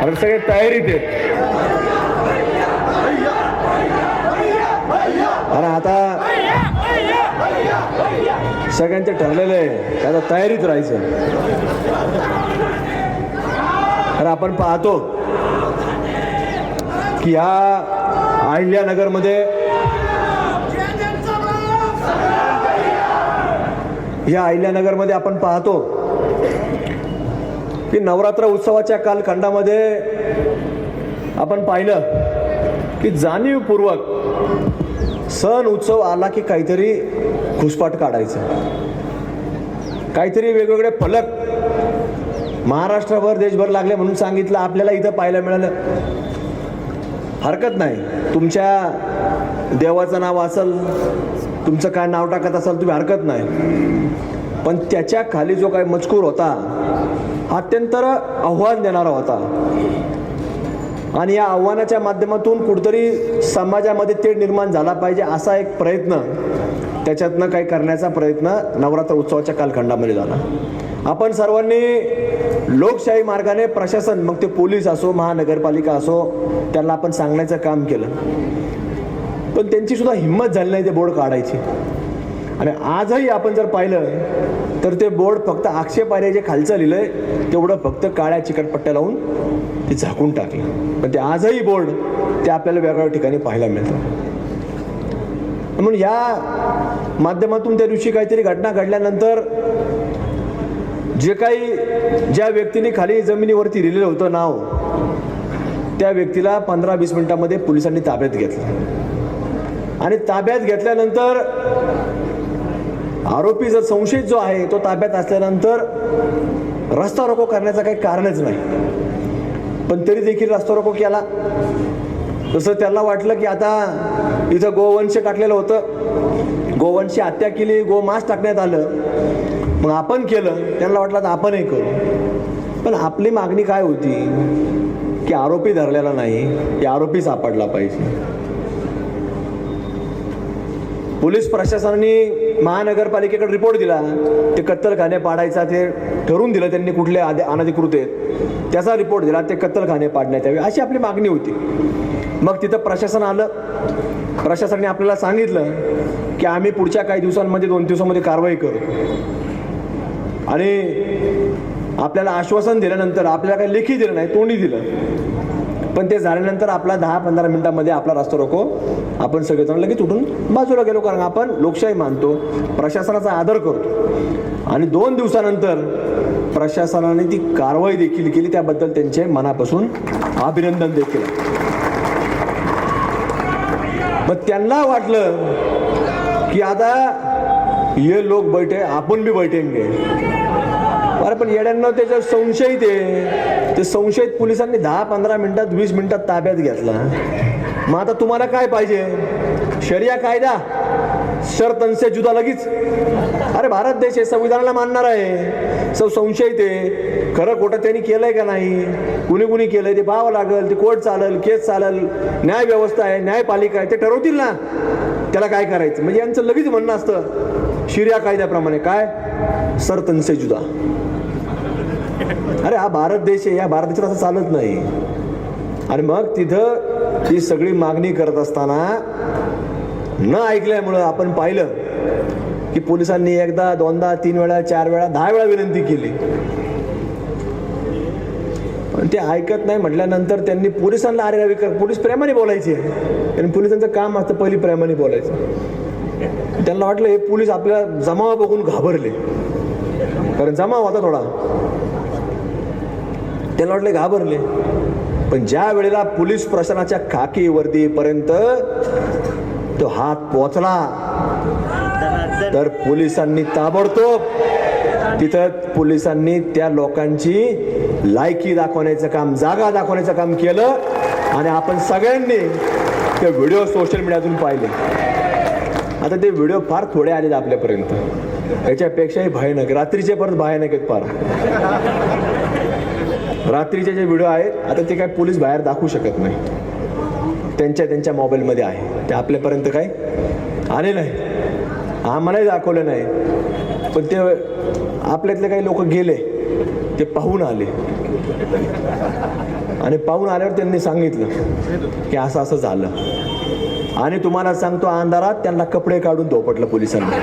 अरे सगळे तयारीत आहेत. अरे आता सगळ्यांचं ठरलेलं आहे. की आता तयारीत राहायचं. अरे आपण पाहतो की या अहिल्यानगरमध्ये या अहिल्यानगरमध्ये आपण पाहतो की नवरात्र उत्सवाच्या कालखंडामध्ये आपण पाहिलं की जाणीवपूर्वक सण उत्सव आला की काहीतरी घुसपाट काढायचं. काहीतरी वेगवेगळे फलक महाराष्ट्रभर देशभर लागले म्हणून सांगितलं आपल्याला इथं पाहायला मिळालं. हरकत नाही. तुमच्या देवाचं नाव असेल तुमचं काय नाव टाकत असाल तुम्ही हरकत नाही. पण त्याच्याखाली जो काही मजकूर होता अत्यंत आव्हान देणारा होता. आणि या आव्हानाच्या माध्यमातून कुठतरी समाजामध्ये ते निर्माण झाला पाहिजे असा एक प्रयत्न त्याच्यातनं काही करण्याचा प्रयत्न नवरात्र उत्सवाच्या कालखंडामध्ये झाला. आपण सर्वांनी लोकशाही मार्गाने प्रशासन मग ते पोलीस असो महानगरपालिका असो त्यांना आपण सांगण्याचं काम केलं. पण त्यांची सुद्धा हिंमत झाली नाही ते बोर्ड काढायची. आणि आजही आपण जर पाहिलं तर ते बोर्ड फक्त आक्षेपार्ह जे खालचं आहे तेवढं फक्त काळ्या चिकटपट्ट्या लावून ते झाकून टाकलं. पण ते आजही बोर्ड ते आपल्याला वेगवेगळ्या ठिकाणी पाहायला मिळतं. म्हणून या माध्यमातून त्या दिवशी काहीतरी घटना घडल्यानंतर जे काही ज्या व्यक्तीने खाली जमिनीवरती लिहिलेलं होतं नाव त्या व्यक्तीला पंधरा वीस मिनिटामध्ये पोलिसांनी ताब्यात घेतलं. आणि ताब्यात घेतल्यानंतर आरोपी जर संशयित जो आहे तो ताब्यात असल्यानंतर रस्ता रोको करण्याचं काही कारणच नाही. पण तरी देखील रस्ता रोको केला. तसं त्याला वाटलं की आता इथं गोवंश टाकलेलं होतं. गोवंशी हत्या केली गोमांस टाकण्यात आलं. मग आपण केलं. त्यांना वाटलं तर आपणही करू. पण आपली मागणी काय होती? की आरोपी धरलेला नाही की आरोपी सापडला पाहिजे. पोलीस प्रशासनाने महानगरपालिकेकडे रिपोर्ट दिला. ते कत्तलखाने पाडायचा ते ठरवून दिलं त्यांनी कुठले आदे अनधिकृत आहेत. त्याचा रिपोर्ट दिला ते कत्तलखाने पाडण्यात यावे अशी आपली मागणी होती. मग तिथं प्रशासन आलं. प्रशासनाने आपल्याला सांगितलं की आम्ही पुढच्या काही दिवसांमध्ये दोन दिवसामध्ये कारवाई करू. आणि आपल्याला आश्वासन दिल्यानंतर आपल्याला काही लेखी दिलं नाही तोंडी दिलं. पण ते झाल्यानंतर आपला दहा पंधरा मिनिटांमध्ये आपला रस्ता रोको. आपण सगळेजण लगेच उठून बाजूला गेलो कारण आपण लोकशाही मानतो. प्रशासनाचा आदर करतो. आणि दोन दिवसानंतर प्रशासनाने ती कारवाई देखील केली. त्याबद्दल त्यांचे मनापासून अभिनंदन देखील. मग त्यांना वाटलं की आता ये लोक बैठे आपण बी बैठेंगे. अरे पण येड्यांना त्याच्यात संशयित आहे. ते संशयित पोलिसांनी दहा पंधरा मिनिटात वीस मिनिटात ताब्यात घेतला. मग आता तुम्हाला काय पाहिजे? शरिया कायदा? शर्तनसे जुदा लगेच. अरे भारत देश आहे संविधानाला मानणार आहे. सौ संशयित आहे. खरं खोटं त्यांनी केलंय का नाही? कुणी कुणी केलंय? ते पाहावं लागेल. ते कोर्ट चालेल केस चालेल. न्याय व्यवस्था आहे न्यायपालिका आहे. ते ठरवतील ना. त्याला काय करायचं? म्हणजे यांचं लगेच म्हणणं असतं. शिर्या कायद्याप्रमाणे काय? सर तनसे जुदा. अरे हा भारत देश आहे या भारत देशात असं चालत नाही. आणि मग तिथं ही सगळी मागणी करत असताना न ऐकल्यामुळं आपण पाहिलं की पोलिसांनी एकदा दोनदा तीन वेळा चार वेळा दहा वेळा विनंती केली. पण ते ऐकत नाही म्हटल्यानंतर त्यांनी पोलिसांना अरे रवी कर पोलीस प्रेमाने बोलायचे. आणि पोलिसांचं काम असतं पहिली प्रेमाने बोलायचं. त्यांना वाटलं हे पोलीस आपल्याला जमाव बघून घाबरले. कारण जमाव होता थोडा. त्यांना वाटले घाबरले. पण ज्या वेळेला पोलीस प्रशासनाच्या खाकी वर्दीपर्यंत तो हात पोचला तर पोलिसांनी ताबडतोब तिथं पोलिसांनी त्या लोकांची लायकी दाखवण्याचं काम जागा दाखवण्याचं काम केलं आणि आपण सगळ्यांनी ते व्हिडिओ सोशल मीडियातून पाहिले. आता ते व्हिडिओ फार थोडे आलेत आपल्यापर्यंत. याच्यापेक्षाही भयानक. रात्रीचे परत भयानक आहेत फार. रात्रीचे जे व्हिडिओ आहेत आता ते काय पोलीस बाहेर दाखवू शकत नाही. त्यांच्या त्यांच्या मोबाईलमध्ये आहे. ते आपल्यापर्यंत काय आले नाही. आम्हालाही दाखवलं नाही. पण ते आपल्यातले काही लोक गेले ते पाहून आले. आणि पाहून आल्यावर त्यांनी सांगितलं की असं असं झालं. आणि तुम्हाला सांगतो अंधारात त्यांना कपडे काढून धोपटलं पोलिसांनी.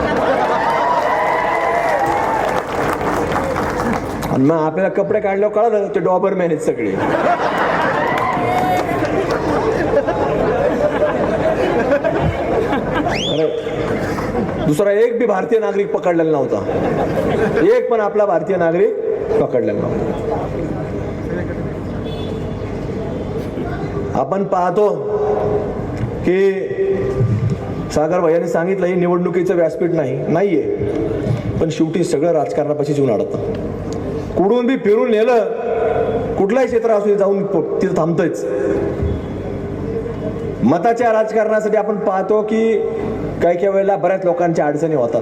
आणि मग आपल्याला कपडे काढल्यावर कळलं ते डॉबर मॅनेज सगळे. दुसरा एक बी भारतीय नागरिक पकडलेला नव्हता. एक पण आपला भारतीय नागरिक पकडलेला नव्हता. आपण पाहतो हे सागर भैयाने सांगितलं हे निवडणुकीचं व्यासपीठ नाही नाहीये. पण शेवटी सगळं राजकारणापाशी येऊन अडतं कुठून बी फिरून नेलं कुठलाही क्षेत्र असू जाऊन तिथं थांबतंच मताच्या राजकारणासाठी आपण पाहतो की काही काही वेळेला बऱ्याच लोकांच्या अडचणी होतात.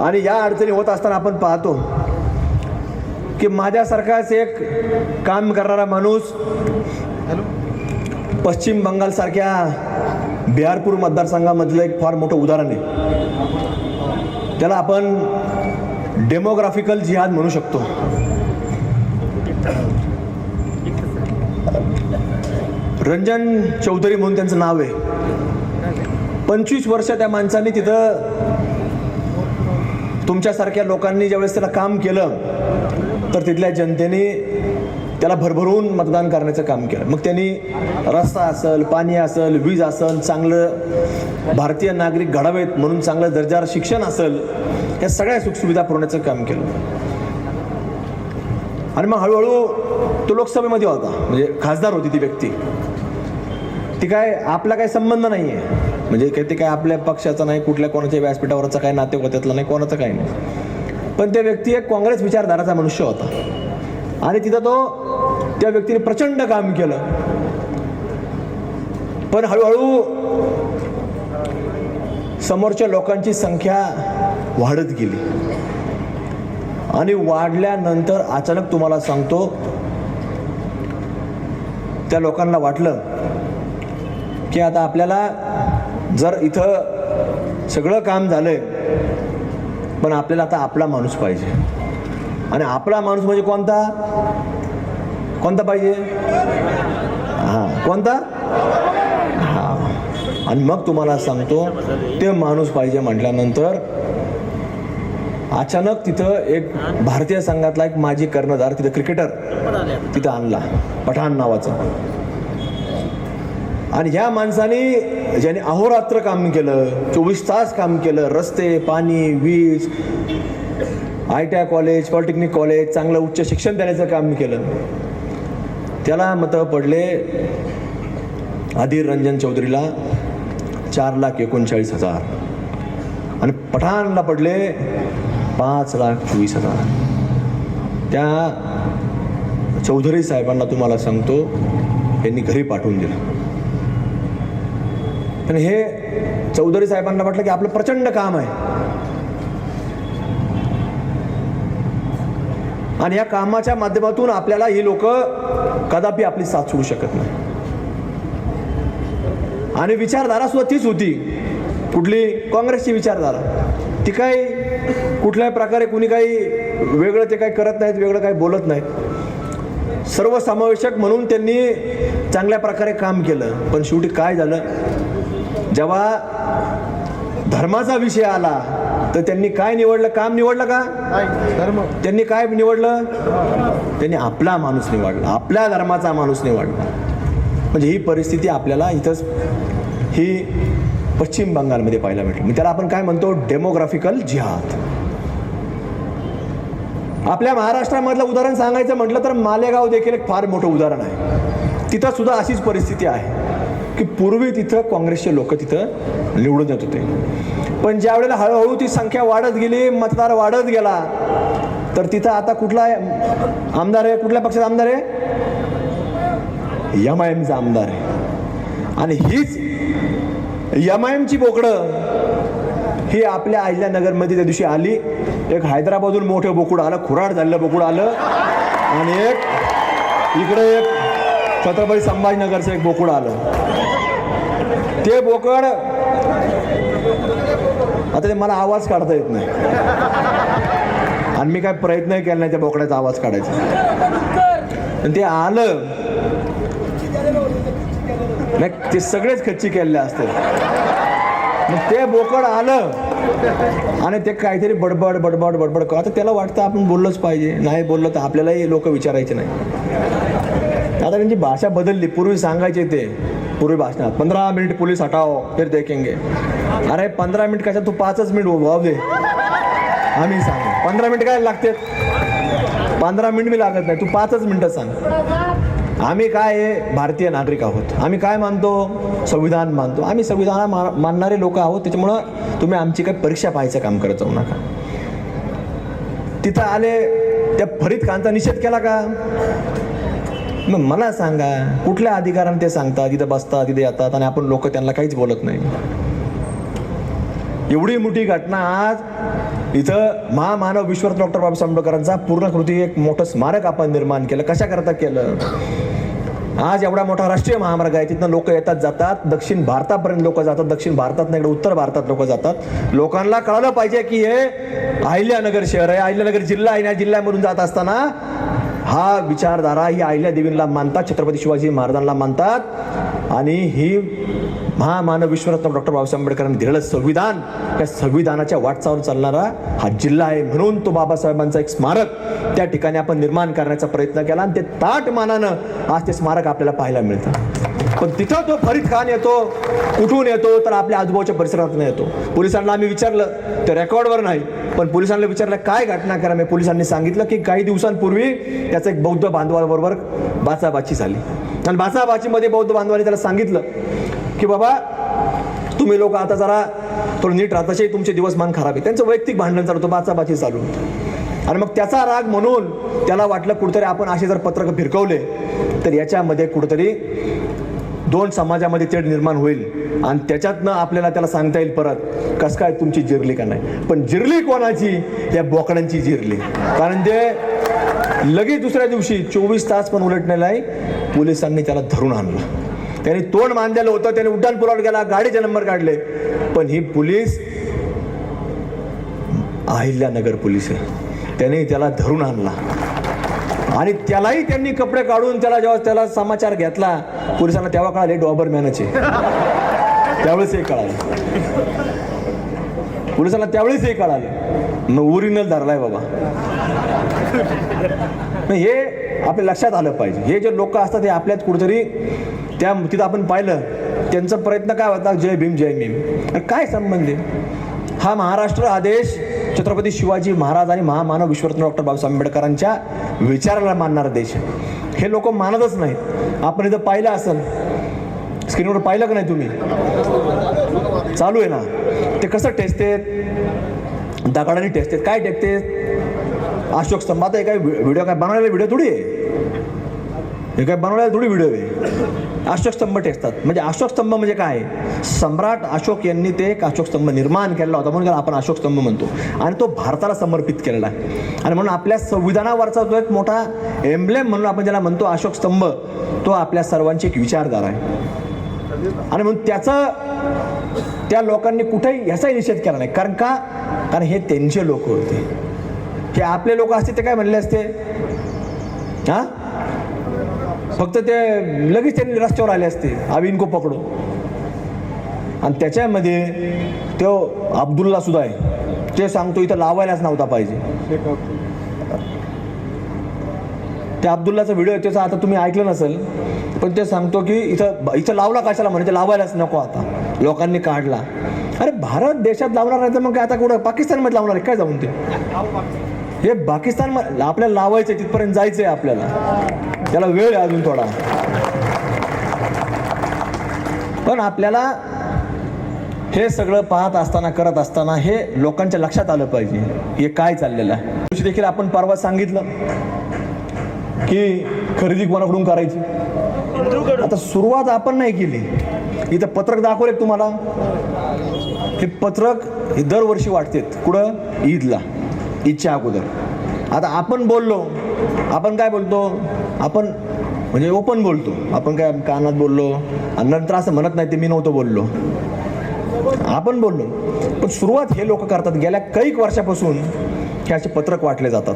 आणि या अडचणी होत असताना आपण पाहतो की माझ्यासारखाच एक काम करणारा माणूस पश्चिम बंगालसारख्या बिहारपूर मतदारसंघामधलं एक फार मोठं उदाहरण आहे. त्याला आपण डेमोग्राफिकल जिहाद म्हणू शकतो. रंजन चौधरी म्हणून त्यांचं नाव आहे. पंचवीस वर्ष त्या माणसाने तिथं तुमच्यासारख्या लोकांनी ज्यावेळेस त्याला काम केलं तर तिथल्या जनतेने त्याला भरभरून मतदान करण्याचं काम केलं. मग त्यांनी रस्ता असेल पाणी असेल वीज असेल चांगलं भारतीय नागरिक घडावेत म्हणून चांगलं दर्जादार शिक्षण असेल या सगळ्या सुखसुविधा पुरवण्याचं काम केलं. आणि मग हळूहळू तो लोकसभेमध्ये होता म्हणजे खासदार होती ती व्यक्ती. ती काय आपला काही संबंध नाही आहे म्हणजे काही ते काय आपल्या पक्षाचा नाही कुठल्या कोणाच्या व्यासपीठावरचा काही नाते होत्यातलं नाही कोणाचं काही नाही. पण त्या व्यक्ती एक काँग्रेस विचारधाराचा मनुष्य होता. आणि तिथं तो त्या व्यक्तीने प्रचंड काम केलं. पण हळूहळू समोरच्या लोकांची संख्या वाढत गेली. आणि वाढल्यानंतर अचानक तुम्हाला सांगतो त्या लोकांना वाटलं की आता आपल्याला जर इथं सगळं काम झालंय पण आपल्याला आता आपला माणूस पाहिजे. आणि आपला माणूस म्हणजे कोणता? कोणता पाहिजे? हा कोणता? हा. आणि मग तुम्हाला सांगतो ते माणूस पाहिजे म्हटल्यानंतर अचानक तिथं एक भारतीय संघातला एक माजी कर्णधार तिथं क्रिकेटर तिथं आणला पठाण नावाचा. आणि ह्या माणसाने ज्याने अहोरात्र काम केलं चोवीस तास काम केलं रस्ते पाणी वीज I T I college polytechnic college चांगलं उच्च शिक्षण देण्याचं काम केलं. त्याला मतं पडले अधीर रंजन चौधरीला चार लाख एकोणचाळीस हजार. आणि पठाणला पडले पाच लाख चोवीस हजार. त्या चौधरी साहेबांना तुम्हाला सांगतो यांनी घरी पाठवून दिलं. पण हे चौधरी साहेबांना म्हटलं की आपलं प्रचंड काम आहे. आणि या कामाच्या माध्यमातून आपल्याला ही लोक कदापि आपली साथ सोडू शकत नाही. आणि विचारधारा सुद्धा तीच होती. कुठली काँग्रेसची विचारधारा. ती काय कुठल्याही प्रकारे कुणी काही वेगळं ते काही करत नाहीत वेगळं काही बोलत नाहीत. सर्वसमावेशक म्हणून त्यांनी चांगल्या प्रकारे काम केलं. पण शेवटी काय झालं? जेव्हा धर्माचा विषय आला तर त्यांनी काय निवडलं? काम निवडलं का? त्यांनी काय निवडलं? त्यांनी आपला माणूस निवडला. आपल्या धर्माचा माणूस निवडला. म्हणजे ही परिस्थिती आपल्याला इथंच ही पश्चिम बंगालमध्ये पाहायला भेटली. त्याला आपण काय म्हणतो? डेमोग्राफिकल जिहाद आपल्या महाराष्ट्रामधलं उदाहरण सांगायचं म्हटलं तर मालेगाव देखील एक फार मोठं उदाहरण आहे. तिथं सुद्धा अशीच परिस्थिती आहे की पूर्वी तिथं काँग्रेसचे लोक तिथं निवडून येत होते. पण ज्या वेळेला हळूहळू ती संख्या वाढत गेली मतदार वाढत गेला तर तिथं आता कुठला आहे? आमदार आहे कुठल्या पक्षाचा आमदार आहे? एम आय एमचा आमदार आहे. आणि हीच एम आय एमची बोकडं ही आपल्या अहिल्यानगरमध्ये त्या दिवशी आली. एक हैदराबादहून मोठं बोकुड आलं खुराड झालेलं बोकुड आलं. आणि एक इकडे एक छत्रपती संभाजीनगरचं एक बोकुड आलं. ते बोकड आता ते मला आवाज काढता येत नाही. आणि मी काय प्रयत्नही केला नाही त्या बोकड्याचा आवाज काढायचा. आणि ते आलं. नाही ते सगळेच खच्ची केलेले असतात. मग ते बोकड आलं. आणि ते काहीतरी बडबड बडबड बडबड कर आता त्याला वाटतं आपण बोललंच पाहिजे. नाही बोललं तर आपल्यालाही लोक विचारायचे नाही. आता त्यांची भाषा बदलली. पूर्वी सांगायचे ते पूर्वी भाषणात पंधरा मिनिट पोलीस हटाओ फिर देखेंगे। अरे पंधरा मिनिट कशा तू पाचच मिनिट वाव दे आम्ही सांग। पंधरा मिनिट काय लागते पंधरा मिनिट मी लागत नाही तू पाचच मिनिटं सांग। आम्ही काय आहे भारतीय नागरिक आहोत। आम्ही काय मानतो संविधान मानतो। आम्ही संविधान मा मानणारे लोक आहोत त्याच्यामुळं तुम्ही आमची काही परीक्षा पाहायचं काम करत जाऊ नका. तिथं आले त्या फरीद खानचा निषेध केला का? मग मला सांगा कुठल्या अधिकाराने ते सांगतात तिथं बसतात तिथे येतात आणि आपण लोक त्यांना काहीच बोलत नाही? एवढी मोठी घटना आज इथं महामानव विश्वरत्न डॉक्टर बाबासाहेब आंबेडकरांचा पूर्णकृती एक मोठं स्मारक आपण निर्माण केलं. कशा करता केलं? आज एवढा मोठा राष्ट्रीय महामार्ग आहे तिथनं लोक येतात जातात. दक्षिण भारतापर्यंत लोक जातात दक्षिण भारतात नाही इकडे उत्तर भारतात लोक जातात. लोकांना कळलं पाहिजे की हे अहिल्यानगर शहर आहे अहिल्यानगर जिल्हा आहे या जिल्ह्यामधून जात असताना हा विचारधारा ही अहिल्या देवींना मानतात छत्रपती शिवाजी महाराजांना मानतात. आणि ही महामानव विश्वरत्न डॉक्टर बाबासाहेब आंबेडकरांनी दिलेलं संविधान त्या संविधानाच्या वाटचावर चालणारा हा जिल्हा आहे. म्हणून तो बाबासाहेबांचा एक स्मारक त्या ठिकाणी आपण निर्माण करण्याचा प्रयत्न केला आणि ते ताट मानानं आज ते स्मारक आपल्याला पाहायला मिळतं. पण तिथं तो फरीद खान येतो कुठून येतो तर आपल्या आजूबाजूच्या परिसरातून येतो. पोलिसांना आम्ही विचारलं ते रेकॉर्डवर नाही पण पोलिसांना विचारलं काय घटना करा? मी पोलिसांनी सांगितलं की काही दिवसांपूर्वी त्याचं एक बौद्ध बांधवाबरोबर बाचाबाची झाली. आणि बाचाबाचीमध्ये बौद्ध बांधवांनी त्याला सांगितलं की बाबा तुम्ही लोक आता जरा थोडं नीट राहताशी तुमचे दिवस मान खराब आहे त्यांचं वैयक्तिक भांडण चालू होतं बाचाबाची चालू होतं. आणि मग त्याचा राग म्हणून त्याला वाटलं कुठेतरी आपण असे जर पत्रक फिरकवले तर याच्यामध्ये कुठेतरी दोन समाजामध्ये तेढ निर्माण होईल आणि त्याच्यातनं आपल्याला त्याला सांगता येईल परत कसं काय तुमची जिरली का नाही. पण जिरली कोणाची? या बोकडांची जिरली. कारण ते लगेच दुसऱ्या दिवशी चोवीस तास पण उलटण्याला पोलिसांनी त्याला धरून आणलं. त्याने तोंड मानलेलं होतं त्याने उड्डाण गेला गाडीचे नंबर काढले. पण ही पोलीस अहिल्यानगर पोलीस आहे. त्याने त्याला धरून आणला. आणि त्यालाही त्यांनी कपडे काढून त्याला जेव्हा त्याला समाचार घेतला पोलिसांना तेव्हा कळाले डॉबर मॅनचे. त्यावेळेस हे कळालं. पोलिसांना त्यावेळेस हे कळालं. मग ओरिजिनल धरलाय बाबा. हे आपल्या लक्षात आलं पाहिजे. हे जे लोक असतात हे आपल्यात कुठेतरी त्या तिथं आपण पाहिलं त्यांचा प्रयत्न काय होता? जय भीम जय भीम. काय संबंध आहे? हा महाराष्ट्र हा देश छत्रपती शिवाजी महाराज आणि महामानव विश्वरत्न डॉक्टर बाबासाहेब आंबेडकरांच्या विचाराला मानणारा देश. हे लोक मानतच नाहीत. आपण इथं पाहिलं असेल स्क्रीनवर पाहिलं का नाही तुम्ही? चालू आहे ना. ते कसं टेचतेत दगडाने टेचतेत काय टेकतेत अशोक स्तंभात आहे काय? व्हिडिओ काय बनवलेला व्हिडिओ थोडी आहे? हे काय बनवलेला थोडी व्हिडिओ आहे? अशोकस्तंभ टेकतात. म्हणजे अशोकस्तंभ म्हणजे काय? सम्राट अशोक यांनी ते एक अशोक स्तंभ निर्माण केलेला होता. म्हणून आपण अशोक स्तंभ म्हणतो. आणि तो भारताला समर्पित केलेला आहे. आणि म्हणून आपल्या संविधानावरचा जो एक मोठा एम्ब्लेम म्हणून आपण ज्याला म्हणतो अशोक स्तंभ तो आपल्या सर्वांची एक विचारधारा आहे. आणि म्हणून त्याचं त्या लोकांनी कुठेही ह्याचाही निषेध केला नाही. कारण का? कारण हे त्यांचे लोक होते. हे आपले लोक असते ते काय म्हणले असते? हां? फक्त ते लगेच त्यांनी रस्त्यावर आले असते आविन को पकडो आणि त्याच्यामध्ये तो अब्दुल्ला सुद्धा आहे. ते सांगतो इथं लावायलाच नव्हता पाहिजे. त्या अब्दुल्लाचा व्हिडिओ त्याचा आता तुम्ही ऐकलं नसेल पण ते सांगतो की इथं इथं लावला कशाला म्हणजे लावायलाच नको आता. लोकांनी काढला. अरे भारत देशात लावणार नाही तर मग काय आता कुठं? पाकिस्तानमध्ये लावणार आहे काय जाऊन ते? हे पाकिस्तान आपल्याला लावायचं तिथपर्यंत जायचं आहे आपल्याला. त्याला वेळ आहे अजून थोडा. पण आपल्याला हे सगळं पाहत असताना करत असताना हे लोकांच्या लक्षात आलं पाहिजे हे काय चाललेलं आहे. दिवशी देखील आपण परवा सांगितलं की खरेदी कोणाकडून करायची? आता सुरुवात आपण नाही केली. इथं पत्रक दाखवले तुम्हाला? हे पत्रक हे दरवर्षी वाटतेत. कुठं? ईदला. ईदच्या अगोदर. आता आपण बोललो. आपण काय बोलतो? आपण म्हणजे ओपन बोलतो. आपण काय कानात बोललो आणि नंतर असं म्हणत नाही ते मी नव्हतं बोललो. आपण बोललो. पण सुरुवात हे लोक करतात गेल्या कैक वर्षापासून हे असे पत्रक वाटले जातात.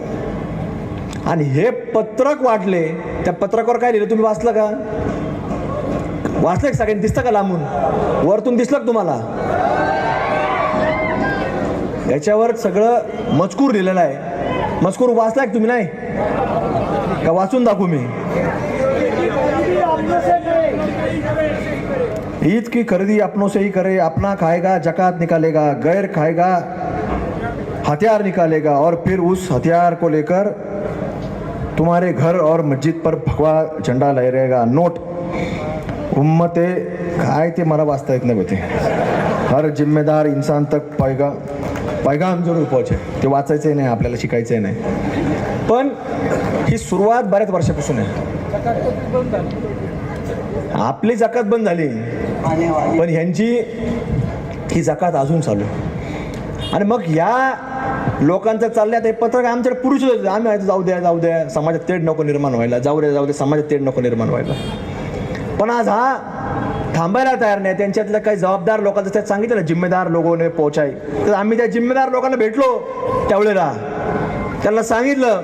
आणि हे पत्रक वाटले त्या पत्रकावर काय लिहिलं तुम्ही वाचलं का? वाचलं सगळ्यांनी? दिसतं का लांबून? वरतून दिसलं का तुम्हाला? याच्यावर सगळं मजकूर लिहिलेलं आहे. मजकूर वाचलाय आहे तुम्ही नाही? का वाचून दाखवू मी? ईद की खरेदी अपनों से ही करे अपना खाएगा जक़ात निकालेगा गैर खाएगा हथियार निकालेगा और फिर उस हथियार को लेकर तुम्हारे घर और मस्जिद पर भगवा झंडा लहरेगा। नोट उम्मते काय ते मला वाचता येत नाही होते हर जिम्मेदार इंसान तक पाएगा। पैगाम जरूर पोहोचे. ते वाचायचंही नाही आपल्याला शिकायचंही नाही. पण ही सुरुवात बऱ्याच वर्षापासून आहे. आपली जकात बंद झाली. पण ह्यांची ही जकात अजून चालू आणि मग या लोकांचं चालल्यात हे पत्रक आमच्याकडे पुरुष आम्ही आहे, जाऊ द्या जाऊ द्या. समाजात तेढ नको निर्माण व्हायला. जाऊ द्या जाऊ द्या समाजात तेढ नको निर्माण व्हायला. पण आज हा थांबायला तयार नाही. त्यांच्यातल्या काही जबाबदार लोकांचं त्यात सांगितलं ना जिम्मेदार लोकांनी पोहोचाय. तर आम्ही त्या जिम्मेदार लोकांना भेटलो त्यावेळेला. त्यांना सांगितलं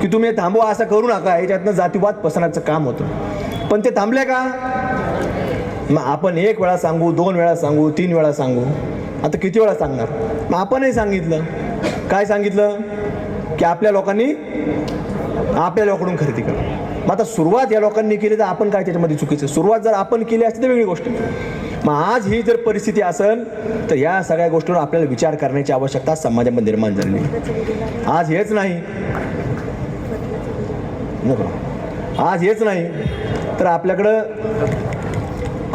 की तुम्ही हे थांबवा असं करू नका. याच्यातनं जातीवाद पसरण्याचं काम होतं. पण ते थांबले का? मग आपण एक वेळा सांगू दोन वेळा सांगू तीन वेळा सांगू. आता किती वेळा सांगणार? मग आपणही सांगितलं. काय सांगितलं? की आपल्या लोकांनी आपल्या लोकांकडून खरेदी करा. मग आता सुरुवात या लोकांनी केली तर आपण काय त्याच्यामध्ये चुकीचं? सुरुवात जर आपण केली असती तर वेगळी गोष्ट. मग आज ही जर परिस्थिती असेल तर या सगळ्या गोष्टींवर आपल्याला विचार करण्याची आवश्यकता समाजामध्ये निर्माण झाली आज हेच नाही. आज हेच नाही. तर आपल्याकडं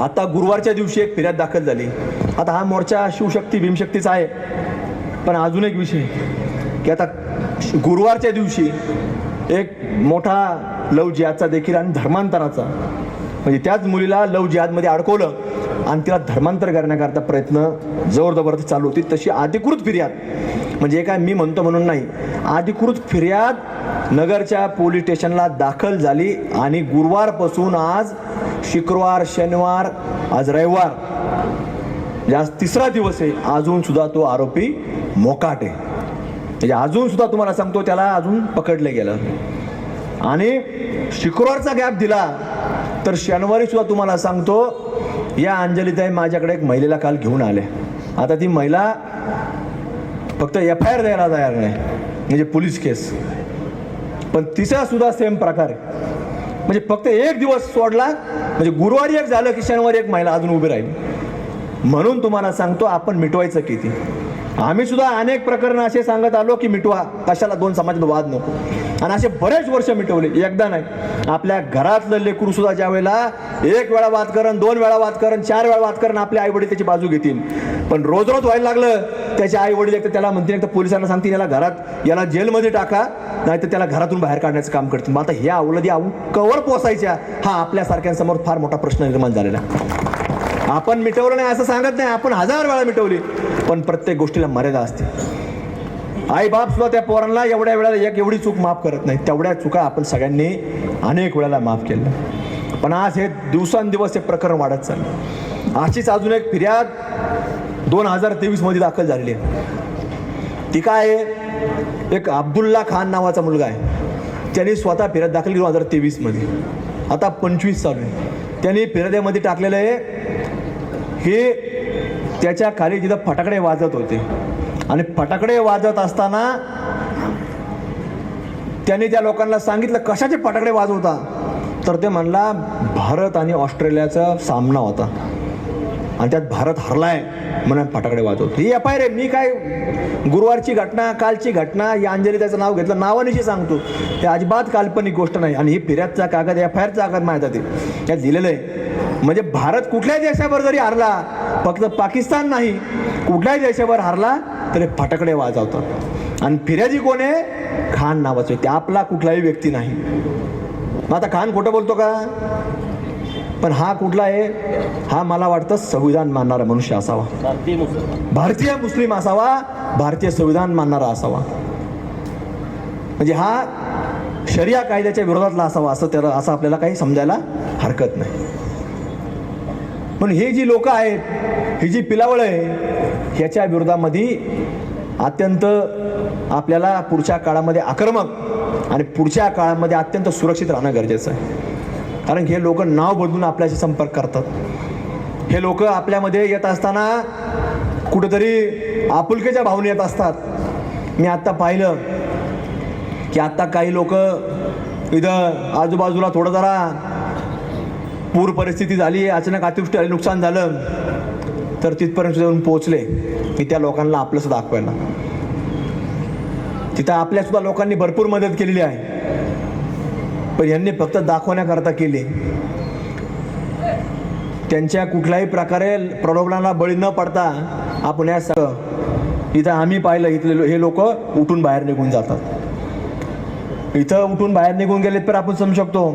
आता गुरुवारच्या दिवशी एक फिर्याद दाखल झाली. आता हा मोर्चा शिवशक्ती भीमशक्तीचा आहे. पण अजून एक विषय की आता गुरुवारच्या दिवशी एक मोठा लव जिहादचा देखील आणि धर्मांतराचा. म्हणजे त्याच मुलीला लव जिहादमध्ये अडकवलं आणि तिला धर्मांतर करण्याकरता प्रयत्न जोर जबरदस्त चालू होती. तशी अधिकृत फिर्याद म्हणजे काय मी म्हणतो म्हणून नाही अधिकृत फिर्याद नगरच्या पोलीस स्टेशनला दाखल झाली आणि गुरुवारपासून आज शुक्रवार शनिवार आज रविवार आज तिसरा दिवस आहे अजून सुद्धा तो आरोपी मोकाट आहे. म्हणजे अजून सुद्धा तुम्हाला सांगतो त्याला अजून पकडलं गेलं. आणि शुक्रवारचा गॅप दिला तर शनिवारी सुद्धा तुम्हाला सांगतो या अंजलीताई माझ्याकडे एक महिलेला काल घेऊन आले. आता ती महिला फक्त एफ आय आर द्यायला तयार नाही म्हणजे पोलीस केस. पण तिचा सुद्धा सेम प्रकार आहे. म्हणजे फक्त एक दिवस सोडला म्हणजे गुरुवारी एक झालं की शनिवारी एक महिला अजून उभी राहील. म्हणून तुम्हाला सांगतो आपण मिटवायचं किती? आम्ही सुद्धा अनेक प्रकरणं असे सांगत आलो की मिटवा कशाला दोन समाजात वाद नको. आणि असे बरेच वर्ष मिटवले. एकदा नाही. आपल्या घरातलं लेकरू सुद्धा ज्या वेळेला एक वेळा वाद करण दोन वेळा वाद करण चार वेळा वाद करण आपले आई वडील त्याची बाजू घेतील. पण रोज रोज व्हायला लागलं त्याचे आई वडील एक तर त्याला म्हणतील एक तर पोलिसांना सांगतील याला घरात याला जेलमध्ये टाका नाही तर त्याला घरातून बाहेर काढण्याचं काम करतील. मग आता ह्या अवलदी आऊ कवर पोसायच्या हा आपल्यासारख्यांसमोर फार मोठा प्रश्न निर्माण झालेला आपण मिटवलं नाही असं सांगत नाही आपण हजार वेळा मिटवली पण प्रत्येक गोष्टीला मर्यादा असते. आई बाप सुद्धा त्या पोरांना एवढ्या वेळेला एक एवढी चूक माफ करत नाही. तेवढ्या चुका आपण सगळ्यांनी अनेक वेळेला माफ केल्या. पण आज हे दिवसांदिवस हे प्रकरण वाढत चाललं. अशीच अजून एक फिर्याद दोन हजार तेवीसमध्ये दाखल झालेली आहे. ती काय आहे? एक अब्दुल्ला खान नावाचा मुलगा आहे. त्याने स्वतः फिर्याद दाखल केली दोन हजार तेवीसमध्ये. आता पंचवीस चालू आहे. त्यांनी फिर्यादेमध्ये टाकलेलं आहे हे त्याच्याखाली जिथं फटाकडे वाजत होते आणि फटाकडे वाजत असताना त्याने त्या लोकांना सांगितलं कशाचे फटाकडे वाजवता? तर ते म्हणला भारत आणि ऑस्ट्रेलियाचा सामना होता आणि त्यात भारत हरलाय म्हणून फटाकडे वाजवतो. ही एफ आय रे मी काय गुरुवारची घटना कालची घटना या अंजली त्याचं नाव घेतलं नावानिशी सांगतो. ते अजिबात काल्पनिक गोष्ट नाही आणि ही फिर्यादचा कागद एफ आय आरचा कागद माहिती ते त्यात दिलेलं आहे म्हणजे भारत कुठल्याही देशावर जरी हरला फक्त पाकिस्तान नाही कुठल्याही देशावर हरला तरी फटाकडे वाजवतात. आणि फिर्यादी कोण आहे? खान नावाचं व्यक्ती. आपला कुठलाही व्यक्ती नाही. मग आता खान खोटं बोलतो का? पण हा कुठला आहे? हा मला वाटतं संविधान मानणारा मनुष्य असावा. भारतीय मुस्लिम. असावा भारतीय संविधान मानणारा असावा. म्हणजे हा शरिया कायद्याच्या विरोधातला असावा असं त्याला असं आपल्याला काही समजायला हरकत नाही. पण हे जी लोक आहेत ही जी पिलावळ आहे ह्याच्या विरोधामध्ये अत्यंत आपल्याला पुढच्या काळामध्ये आक्रमक आणि पुढच्या काळामध्ये अत्यंत सुरक्षित राहणं गरजेचं आहे. कारण हे लोक नाव बदलून आपल्याशी संपर्क करतात. हे लोक आपल्यामध्ये येत असताना कुठंतरी आपुलकीच्या भावने येत असतात. मी आत्ता पाहिलं की आत्ता काही लोक इथं आजूबाजूला थोडं जरा पूर परिस्थिती झाली अचानक अतिवृष्टी आली नुकसान झालं तर तिथपर्यंत जाऊन पोहोचले की त्या लोकांना आपलंसं दाखवायला. तिथं आपल्या सुद्धा लोकांनी भरपूर मदत केलेली आहे. पण यांनी फक्त दाखवण्याकरता केली. त्यांच्या कुठल्याही प्रकारे प्रलोभनाला बळी न पडता आपण या सगळं इथं आम्ही पाहिलं इथले हे लोक उठून बाहेर निघून जातात. इथं उठून बाहेर निघून गेलेत तर आपण समजू शकतो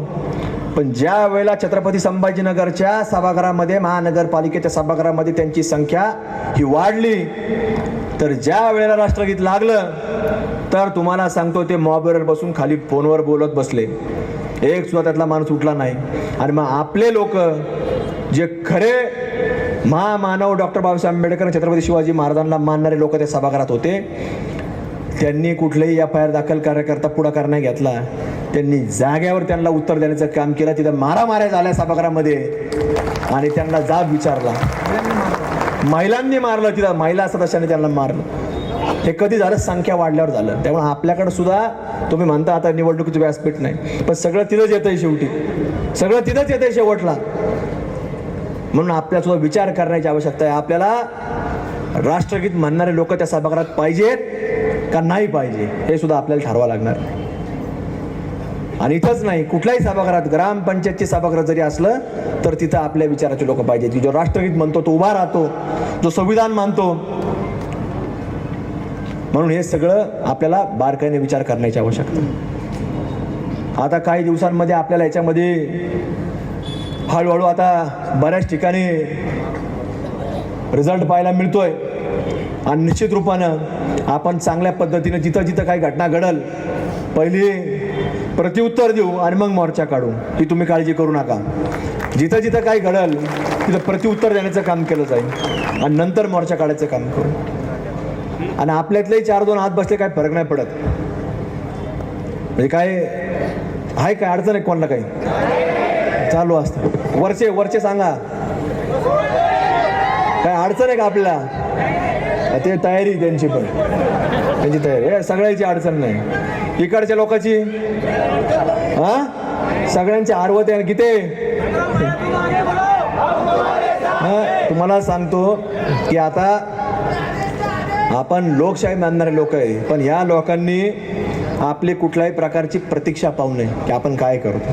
पण ज्या वेळेला छत्रपती संभाजीनगरच्या सभागृहामध्ये महानगरपालिकेच्या सभागृहामध्ये त्यांची संख्या ही वाढली तर ज्या वेळेला राष्ट्रगीत लागलं तर तुम्हाला सांगतो ते मॉबवर बसून खाली फोनवर बोलत बसले. एक सुद्धा त्यातला माणूस उठला नाही. आणि मग आपले लोक जे खरे महामानव डॉक्टर बाबासाहेब आंबेडकर छत्रपती शिवाजी महाराजांना मानणारे लोक त्या सभागृहात होते त्यांनी कुठलेही एफ आय आर दाखल करण्याकरता पुढाकार नाही घेतला. त्यांनी जाग्यावर त्यांना उत्तर देण्याचं काम केलं. तिथं मारामाऱ्या झाल्या सभागृहामध्ये. आणि त्यांना जाब विचारला. महिलांनी मारलं. तिथं महिला सदस्यांनी त्यांना मारलं. हे कधी झालं? संख्या वाढल्यावर झालं. त्यामुळे आपल्याकडे सुद्धा तुम्ही म्हणता आता निवडणुकीचं व्यासपीठ नाही. पण सगळं तिथंच येतंय शेवटी. सगळं तिथंच येतंय शेवटला. म्हणून आपल्याला सुद्धा विचार करण्याची आवश्यकता आहे. आपल्याला राष्ट्रगीत म्हणणारे लोक त्या सभागृहात पाहिजेत का नाही पाहिजे हे सुद्धा आपल्याला ठरवा लागणार. आणि इथंच नाही कुठल्याही सभागृहात ग्रामपंचायतची सभागृह जरी असलं तर तिथं आपल्या विचाराचे लोक पाहिजेत जो राष्ट्रगीत म्हणतो तो उभा राहतो जो संविधान मानतो. म्हणून हे सगळं आपल्याला बारकाईने विचार करण्याची आवश्यकता आता काही दिवसांमध्ये आपल्याला याच्यामध्ये हळूहळू आता बऱ्याच ठिकाणी रिझल्ट पाहायला मिळतोय. आणि निश्चित रूपानं आपण चांगल्या पद्धतीनं जिथं जिथं काही घटना घडल पहिली प्रत्युत्तर देऊ आणि मग मोर्चा काढू. ही तुम्ही काळजी करू नका. जिथं जिथं काही घडल तिथं प्रत्युत्तर देण्याचं काम केलं जाईल. आणि नंतर मोर्चा काढायचं काम करू. आणि आपल्यातलेही चार दोन हात बसले काय फरक नाही पडत. म्हणजे काय आहे काय अडचण आहे कोणाला काही? चालू असतं. वरचे वरचे सांगा. काय अडचण आहे का आपल्याला? ते तयारी त्यांची पण. त्यांची तयारी सगळ्याची अडचण नाही. इकडच्या लोकांची? हा? सगळ्यांची आरवत आहे किती? हा तुम्हाला सांगतो की आता आपण लोकशाही मानणारे लोक आहे पण या लोकांनी आपली कुठल्याही प्रकारची प्रतीक्षा पाहू नये की आपण काय करतो.